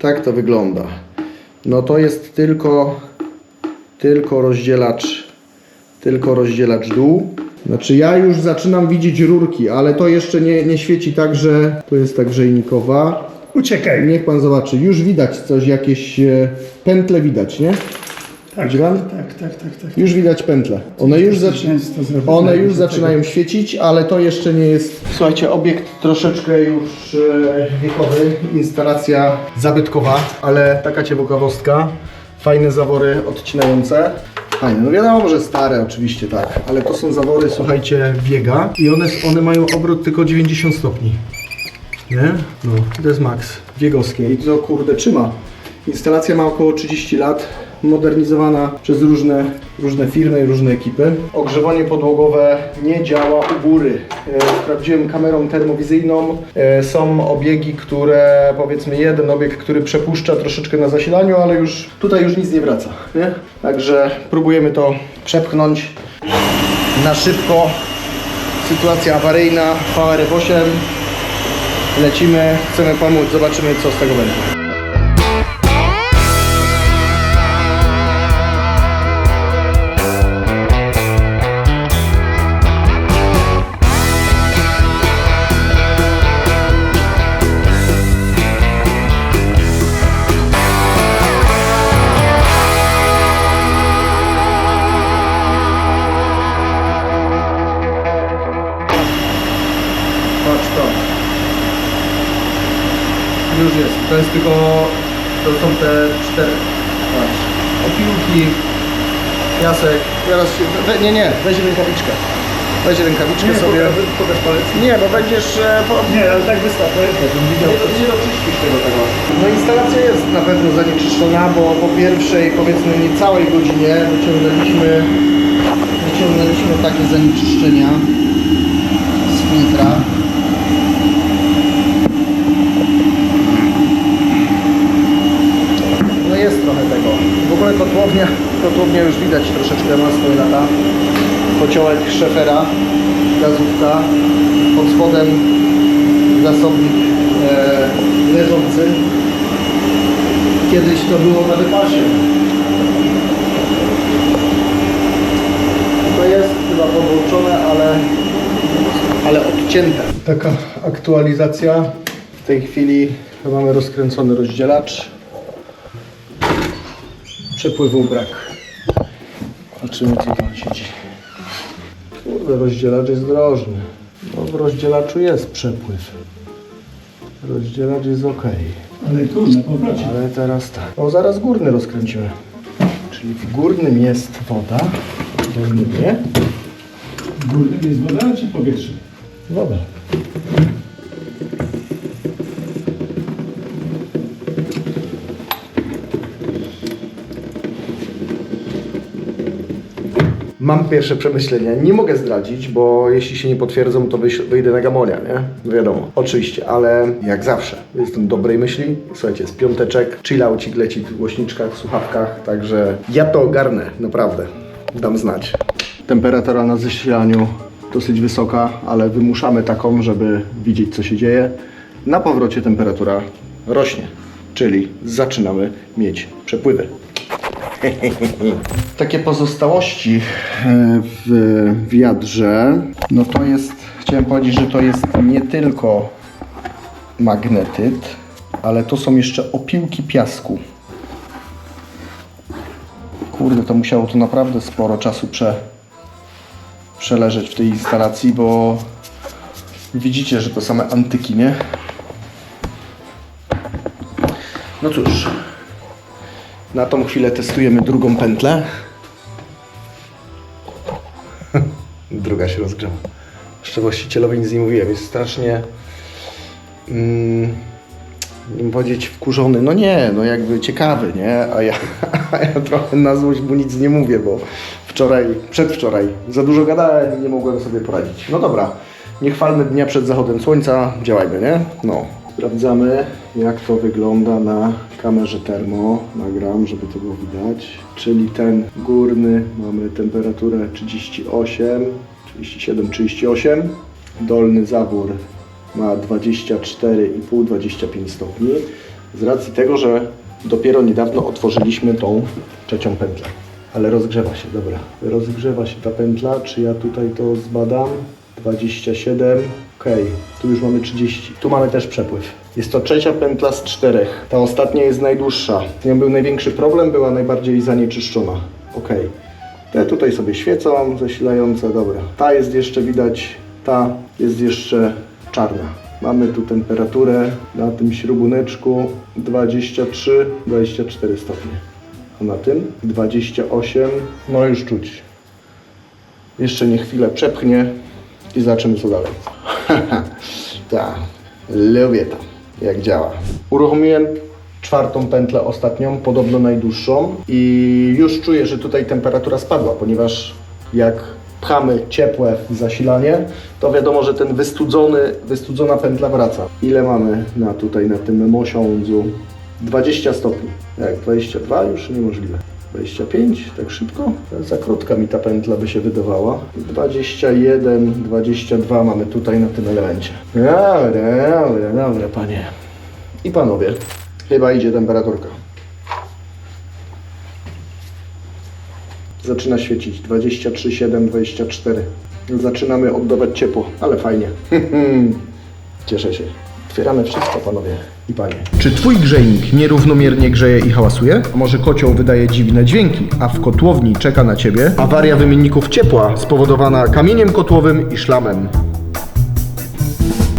Tak to wygląda. No to jest tylko, tylko rozdzielacz, tylko rozdzielacz dół. Znaczy ja już zaczynam widzieć rurki, ale to jeszcze nie, nie świeci tak, że to jest tak grzejnikowa. Uciekaj. Niech pan zobaczy, już widać coś, jakieś e, pętle widać, nie? Tak, Widzi pan? tak, tak, tak, tak. Już widać pętle. One już, zrobione One już zaczynają świecić, ale to jeszcze nie jest. Słuchajcie, obiekt troszeczkę już e, wiekowy, instalacja zabytkowa, ale taka ciekawostka. Fajne zawory odcinające. Fajne, no wiadomo, że stare oczywiście tak, ale to są zawory, słuchajcie, biega i one, one mają obrót tylko 90 stopni. Nie? No, to jest max. Biegowskie i to kurde trzyma. Instalacja ma około 30 lat, modernizowana przez różne, różne firmy i różne ekipy. Ogrzewanie podłogowe nie działa u góry. E, Sprawdziłem kamerą termowizyjną. E, Są obiegi, które powiedzmy jeden obieg, który przepuszcza troszeczkę na zasilaniu, ale już tutaj już nic nie wraca. Nie? Także próbujemy to przepchnąć na szybko. Sytuacja awaryjna, VRF8. Lecimy, chcemy pomóc, zobaczymy co z tego będzie. Już jest. To jest tylko. To są te cztery. Patrz. Opiłki, piasek. Teraz się. We, nie, nie, weź rękawiczkę. Weź rękawiczkę Nie, sobie. pokaż- pokaż palec. Nie, bo będziesz. e, Po, Nie, ale tak wystarczy. Żebym widział. nie, nie doczyścisz tego tego. No instalacja jest na pewno zanieczyszczona, bo po pierwszej powiedzmy niecałej godzinie wyciągnęliśmy wyciągnęliśmy takie zanieczyszczenia z filtra. No jest trochę tego. W ogóle kotłownia, kotłownia już widać troszeczkę ma swoje lata. Kociołek szefera, gazówka, pod spodem zasobnik e, leżący. Kiedyś to było na wypasie. To jest chyba podłączone, ale, ale odcięte. Taka aktualizacja. W tej chwili mamy rozkręcony rozdzielacz. Przepływu brak. Zobaczymy co tam się dzieje. Rozdzielacz jest drożny. No w rozdzielaczu jest przepływ. Rozdzielacz jest ok. Ale na powrocie. Ale teraz tak. O, zaraz górny rozkręcimy. Czyli w górnym jest woda. W dolnym nie? W górnym jest woda czy powietrze? Woda. Mam pierwsze przemyślenia. Nie mogę zdradzić, bo jeśli się nie potwierdzą, to wyjdę na gamonia, nie? No Wiadomo, oczywiście, ale jak zawsze jestem dobrej myśli. Słuchajcie, z piąteczek, chillaucik leci w głośniczkach, w słuchawkach, także ja to ogarnę, naprawdę. Dam znać. Temperatura na zasilaniu dosyć wysoka, ale wymuszamy taką, żeby widzieć co się dzieje. Na powrocie temperatura rośnie, czyli zaczynamy mieć przepływy. Takie pozostałości e, w wiadrze, no to jest, chciałem powiedzieć, że to jest nie tylko magnetyt, ale to są jeszcze opiłki piasku. Kurde, to musiało tu naprawdę sporo czasu prze, przeleżeć w tej instalacji, bo widzicie, że to same antyki, nie? No cóż, na tą chwilę testujemy drugą pętlę. Druga się rozgrzewa. Jeszcze właścicielowi nic nie mówiłem. Jest strasznie, mm, nie powiedzieć, wkurzony. No nie, no jakby ciekawy, nie? A ja, a ja trochę na złość mu nic nie mówię, bo wczoraj, przedwczoraj za dużo gadałem i nie mogłem sobie poradzić. No dobra, nie chwalmy dnia przed zachodem słońca, działajmy, nie? No. Sprawdzamy, jak to wygląda na kamerze termo. Nagram, żeby to było widać. Czyli ten górny mamy temperaturę 38, 37, 38. Dolny zawór ma 24,5-25 stopni. Z racji tego, że dopiero niedawno otworzyliśmy tą trzecią pętlę. Ale rozgrzewa się, dobra. Rozgrzewa się ta pętla. Czy ja tutaj to zbadam? 27. Okej, tu już mamy 30. Tu mamy też przepływ. Jest to trzecia pętla z czterech. Ta ostatnia jest najdłuższa. Z nią był największy problem, była najbardziej zanieczyszczona. Okej. Te tutaj sobie świecą, zasilające, dobra. Ta jest jeszcze widać, ta jest jeszcze czarna. Mamy tu temperaturę na tym śrubuneczku 23, 24 stopnie. A na tym 28, no już czuć. Jeszcze nie chwilę przepchnie i zobaczymy co dalej. tak, lubię to, jak działa. Uruchomiłem czwartą pętlę ostatnią, podobno najdłuższą i już czuję, że tutaj temperatura spadła, ponieważ jak pchamy ciepłe w zasilanie, to wiadomo, że ten wystudzony, wystudzona pętla wraca. Ile mamy na tutaj na tym mosiądzu? 20 stopni. Jak 22 już niemożliwe. 25, tak szybko? Za krótka mi ta pętla by się wydawała. 21, 22 mamy tutaj na tym elemencie. Dobra, dobra, dobra, panie. I panowie, chyba idzie temperaturka. Zaczyna świecić 23, 7, 24. Zaczynamy oddawać ciepło, ale fajnie. Cieszę się. Otwieramy wszystko, panowie i panie. Czy twój grzejnik nierównomiernie grzeje i hałasuje? Może kocioł wydaje dziwne dźwięki, a w kotłowni czeka na ciebie awaria wymienników ciepła spowodowana kamieniem kotłowym i szlamem?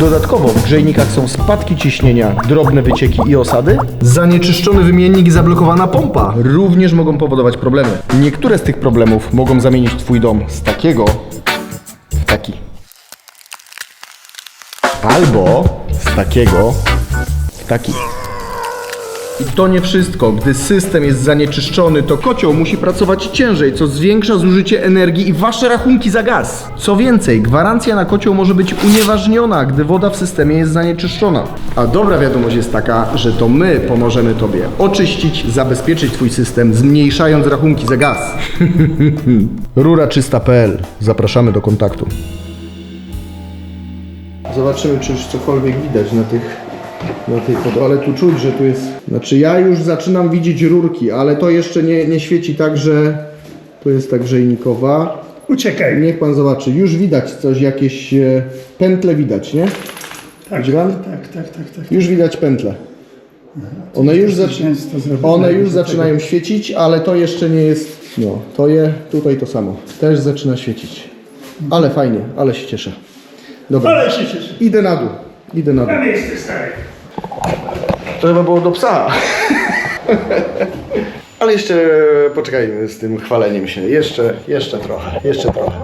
Dodatkowo w grzejnikach są spadki ciśnienia, drobne wycieki i osady. Zanieczyszczony wymiennik i zablokowana pompa również mogą powodować problemy. Niektóre z tych problemów mogą zamienić Twój dom z takiego w taki. Albo z takiego taki. I to nie wszystko. Gdy system jest zanieczyszczony, to kocioł musi pracować ciężej, co zwiększa zużycie energii i wasze rachunki za gaz. Co więcej, gwarancja na kocioł może być unieważniona, gdy woda w systemie jest zanieczyszczona. A dobra wiadomość jest taka, że to my pomożemy tobie oczyścić, zabezpieczyć twój system, zmniejszając rachunki za gaz. Ruraczysta.pl. Zapraszamy do kontaktu. Zobaczymy, czy już cokolwiek widać na tych na tej foto, ale tu czuć, że tu jest. Znaczy ja już zaczynam widzieć rurki, ale to jeszcze nie, nie świeci tak, że to jest tak grzejnikowa. Uciekaj. Niech pan zobaczy, już widać coś, jakieś e, pętle widać, nie? Tak, Widzi pan? tak, tak, tak, tak. Już widać pętle. One już. Często zrobione One już zaczynają świecić, ale to jeszcze nie jest. No, to je tutaj to samo. Też zaczyna świecić. Ale fajnie, ale się cieszę. Dobra, Ale się cieszę. idę na dół. Idę na dół. Tam jesteś stary. To chyba było do psa. Ale jeszcze poczekajmy z tym chwaleniem się. Jeszcze, jeszcze trochę, jeszcze trochę.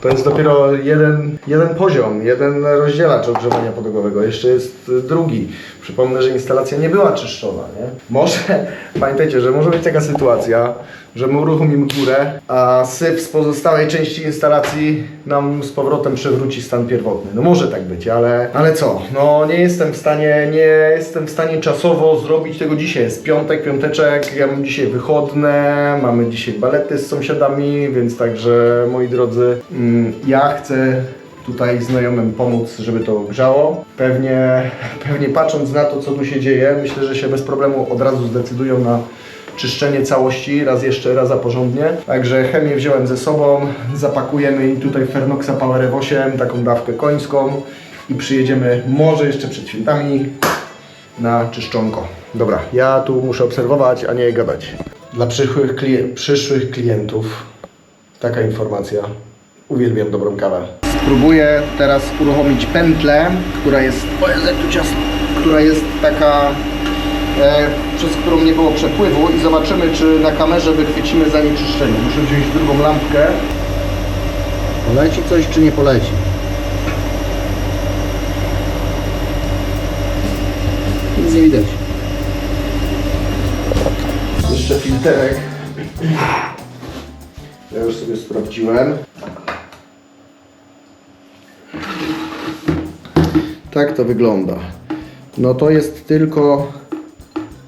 To jest dopiero jeden, jeden poziom, jeden rozdzielacz ogrzewania podłogowego. Jeszcze jest drugi. Przypomnę, że instalacja nie była czyszczona, nie? Może, pamiętajcie, że może być taka sytuacja, że uruchomimy górę, a syf z pozostałej części instalacji nam z powrotem przewróci stan pierwotny. No może tak być, ale, ale co? No nie jestem w stanie, nie jestem w stanie czasowo zrobić tego dzisiaj. Jest piątek, piąteczek, ja mam dzisiaj wychodne, mamy dzisiaj balety z sąsiadami, więc także moi drodzy, mm, ja chcę tutaj znajomym pomóc, żeby to grzało. Pewnie, pewnie patrząc na to, co tu się dzieje, myślę, że się bez problemu od razu zdecydują na czyszczenie całości, raz jeszcze, raz a porządnie. Także chemię wziąłem ze sobą, zapakujemy i tutaj Fernoxa Power F8, taką dawkę końską i przyjedziemy może jeszcze przed świętami na czyszczonko. Dobra, ja tu muszę obserwować, a nie gadać. Dla przyszłych, przyszłych klientów taka informacja. Uwielbiam dobrą kawę. Spróbuję teraz uruchomić pętlę, która jest, o Jezu, tu ciasno, która jest taka, przez którą nie było przepływu i zobaczymy, czy na kamerze wychwycimy zanieczyszczenie. Muszę wziąć drugą lampkę. Poleci coś, czy nie poleci? Nic nie widać. Jeszcze filterek. Ja już sobie sprawdziłem. Tak to wygląda. No to jest tylko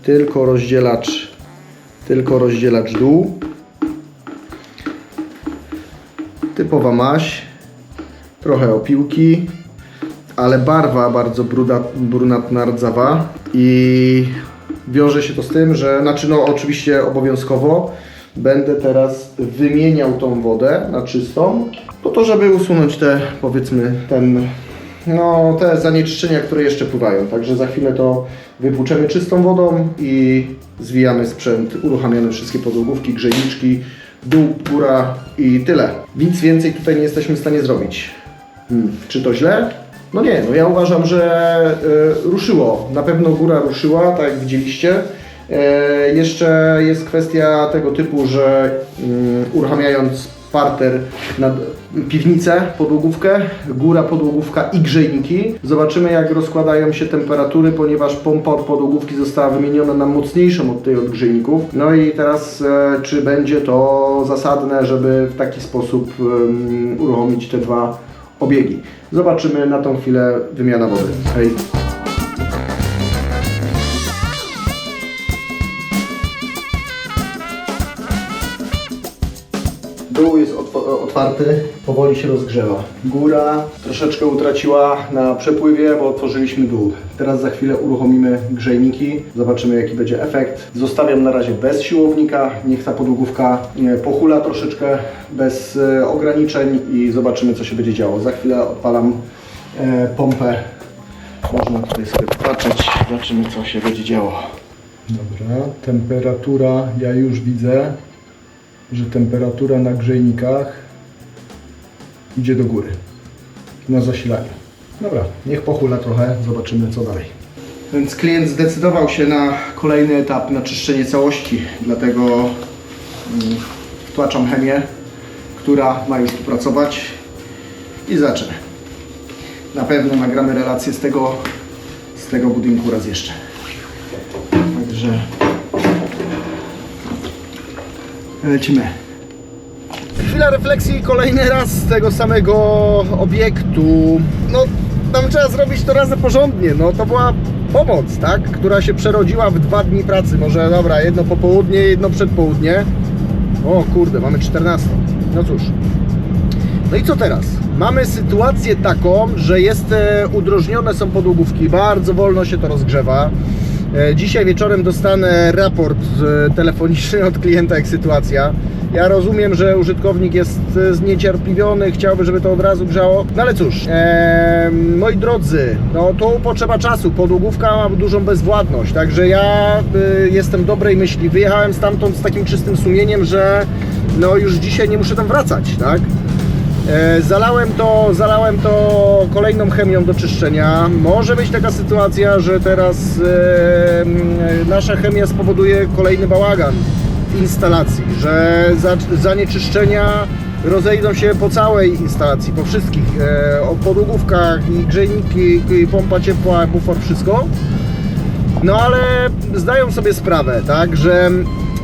tylko rozdzielacz tylko rozdzielacz dół. Typowa maś. Trochę opiłki, ale barwa bardzo brunatna rdzawa. I wiąże się to z tym, że, znaczy no oczywiście obowiązkowo będę teraz wymieniał tą wodę na czystą, po to, żeby usunąć te, powiedzmy, ten, no te zanieczyszczenia, które jeszcze pływają. Także za chwilę to wypłuczemy czystą wodą i zwijamy sprzęt, uruchamiamy wszystkie podłogówki, grzejniczki, dół, góra i tyle. Nic więcej tutaj nie jesteśmy w stanie zrobić. Hmm, czy to źle? No nie, no ja uważam, że y, ruszyło. Na pewno góra ruszyła, tak jak widzieliście. E, jeszcze jest kwestia tego typu, że mm, uruchamiając parter nad piwnicę, podłogówkę, góra, podłogówka i grzejniki, zobaczymy jak rozkładają się temperatury, ponieważ pompa od podłogówki została wymieniona na mocniejszą od tej od grzejników. No i teraz e, czy będzie to zasadne, żeby w taki sposób em, uruchomić te dwa obiegi. Zobaczymy na tą chwilę wymiana wody. Hej. Dół jest otw- otwarty, powoli się rozgrzewa. Góra troszeczkę utraciła na przepływie, bo otworzyliśmy dół. Teraz za chwilę uruchomimy grzejniki, zobaczymy jaki będzie efekt. Zostawiam na razie bez siłownika, niech ta podłogówka e, pochula troszeczkę bez e, ograniczeń i zobaczymy co się będzie działo. Za chwilę odpalam e, pompę. Można tutaj sobie patrzeć, zobaczymy co się będzie działo. Dobra, temperatura ja już widzę że temperatura na grzejnikach idzie do góry na zasilaniu. Dobra, niech pochula trochę, zobaczymy co dalej. Więc klient zdecydował się na kolejny etap, na czyszczenie całości, dlatego mm, wtłaczam chemię, która ma już tu pracować i zacznę. Na pewno nagramy relację z tego, z tego budynku raz jeszcze. Także Lecimy. Chwila refleksji kolejny raz z tego samego obiektu. No, tam trzeba zrobić to razem porządnie. No, to była pomoc, tak? Która się przerodziła w dwa dni pracy. Może, dobra, jedno popołudnie, jedno przedpołudnie. O kurde, mamy 14. No cóż. No i co teraz? Mamy sytuację taką, że jest e, udrożnione są podłogówki, bardzo wolno się to rozgrzewa. E, Dzisiaj wieczorem dostanę raport e, telefoniczny od klienta, jak sytuacja. Ja rozumiem, że użytkownik jest e, zniecierpliwiony, chciałby, żeby to od razu grzało. No ale cóż, moi drodzy, no to potrzeba czasu. Podłogówka ma dużą bezwładność, także ja e, jestem dobrej myśli. Wyjechałem stamtąd z takim czystym sumieniem, że no już dzisiaj nie muszę tam wracać, tak? E, Zalałem to, zalałem to kolejną chemią do czyszczenia. Może być taka sytuacja, że teraz e, nasza chemia spowoduje kolejny bałagan w instalacji, że za, zanieczyszczenia rozejdą się po całej instalacji, po wszystkich, e, o podłogówkach i grzejniki, i pompa ciepła, bufor, wszystko. No ale zdają sobie sprawę, tak, że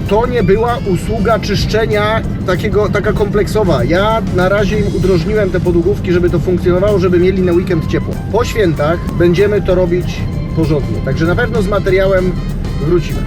to nie była usługa czyszczenia takiego, taka kompleksowa. Ja na razie im udrożniłem te podłogówki, żeby to funkcjonowało, żeby mieli na weekend ciepło. Po świętach będziemy to robić porządnie, także na pewno z materiałem wrócimy.